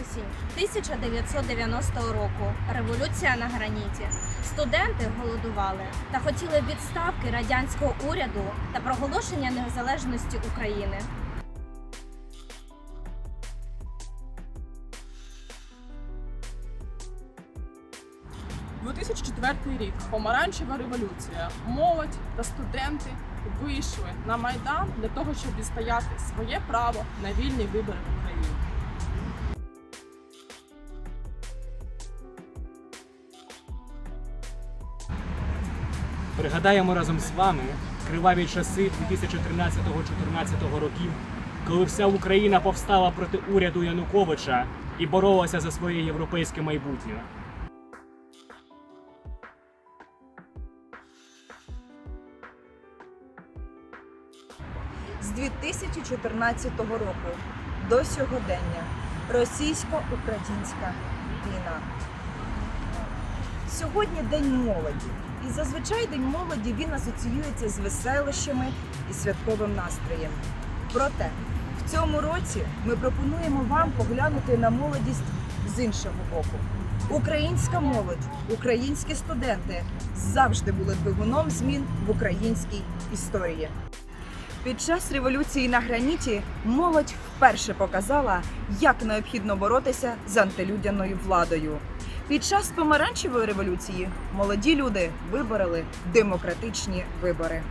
осінь 1990 року. Революція на граніті. Студенти голодували та хотіли відставки радянського уряду та проголошення незалежності України. – 2004 рік помаранчева революція. Молодь та студенти вийшли на майдан для того, щоб відстояти своє право на вільні вибори в Україні. Пригадаємо разом з вами криваві часи 2013-2014 років, коли вся Україна повстала проти уряду Януковича і боролася за своє європейське майбутнє. з 2014 року до сьогодення російсько-українська війна. Сьогодні День молоді. І зазвичай День молоді він асоціюється з веселищами і святковим настроєм. Проте в цьому році ми пропонуємо вам поглянути на молодість з іншого боку. Українська молодь, українські студенти завжди були двигуном змін в українській історії. Під час революції на граніті молодь вперше показала, як необхідно боротися з антилюдяною владою. Під час помаранчевої революції молоді люди вибороли демократичні вибори.